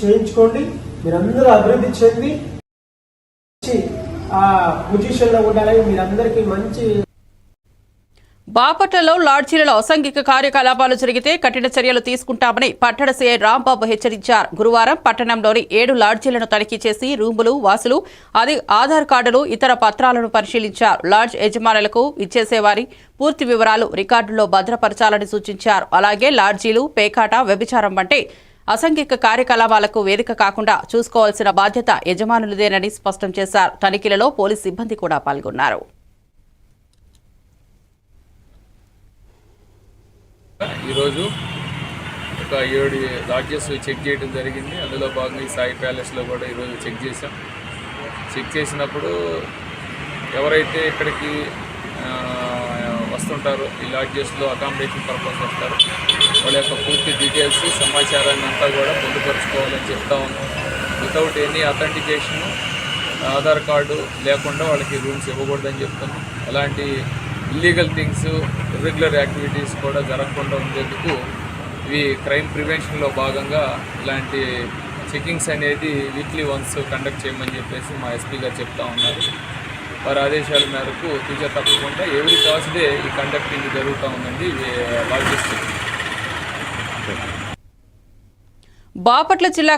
చేయించుకోండి. మీరందరూ అభివృద్ధి చెంది ఆ పొజిషన్లో ఉండాలని మీరందరికీ మంచి బాపట్లలో లాడ్జీలలో అసంఘిక కార్యకలాపాలు జరిగితే కఠిన చర్యలు తీసుకుంటామని పట్టణ సీఐ రాంబాబు హెచ్చరించారు. గురువారం పట్టణంలోని ఏడు లాడ్జీలను తనిఖీ చేసి రూములు వాసులు అది ఆధార్ కార్డులు ఇతర పత్రాలను పరిశీలించారు. లాడ్జ్ యజమానులకు ఇచ్చేసేవారి పూర్తి వివరాలు రికార్డుల్లో భద్రపరచాలని సూచించారు. అలాగే లాడ్జీలు పేకాట వ్యభిచారం వంటి అసాంఘిక కార్యకలాపాలకు వేదిక కాకుండా చూసుకోవాల్సిన బాధ్యత యజమానులదేనని స్పష్టం చేశారు. తనిఖీలలో పోలీస్ సిబ్బంది కూడా పాల్గొన్నారు. ఈరోజు ఒక ఏడు లాడ్జెస్ చెక్ చేయడం జరిగింది. అందులో భాగంగా ఈ సాయి ప్యాలెస్లో కూడా ఈరోజు చెక్ చేసాం చెక్ చేసినప్పుడు ఎవరైతే ఇక్కడికి వస్తుంటారో ఈ లాడ్జెస్లో అకామిడేషన్ పర్పస్ వస్తారో పూర్తి డీటెయిల్స్ సమాచారాన్ని అంతా కూడా పొందుపరుచుకోవాలని చెప్తా ఉన్నాం. Without any authentication Aadhaar card లేకుండా వాళ్ళకి రూమ్స్ ఇవ్వకూడదని చెప్తున్నాం. అలాంటి ఇల్లీగల్ థింగ్స్ ఇర్రెగ్యులర్ యాక్టివిటీస్ కూడా జరగకుండా ఉండేందుకు ఇవి క్రైమ్ ప్రివెన్షన్లో భాగంగా ఇలాంటి చెకింగ్స్ అనేది వీక్లీ వన్స్ కండక్ట్ చేయమని చెప్పేసి మా ఎస్పీ గారు చెప్తా ఉన్నారు. వారి ఆదేశాల మేరకు ఫ్యూచర్ తప్పకుండా ఎవ్రీ థర్స్డే ఈ కండక్టింగ్ జరుగుతూ ఉందండి. లాజిస్టిక్ బాపట్ల జిల్లా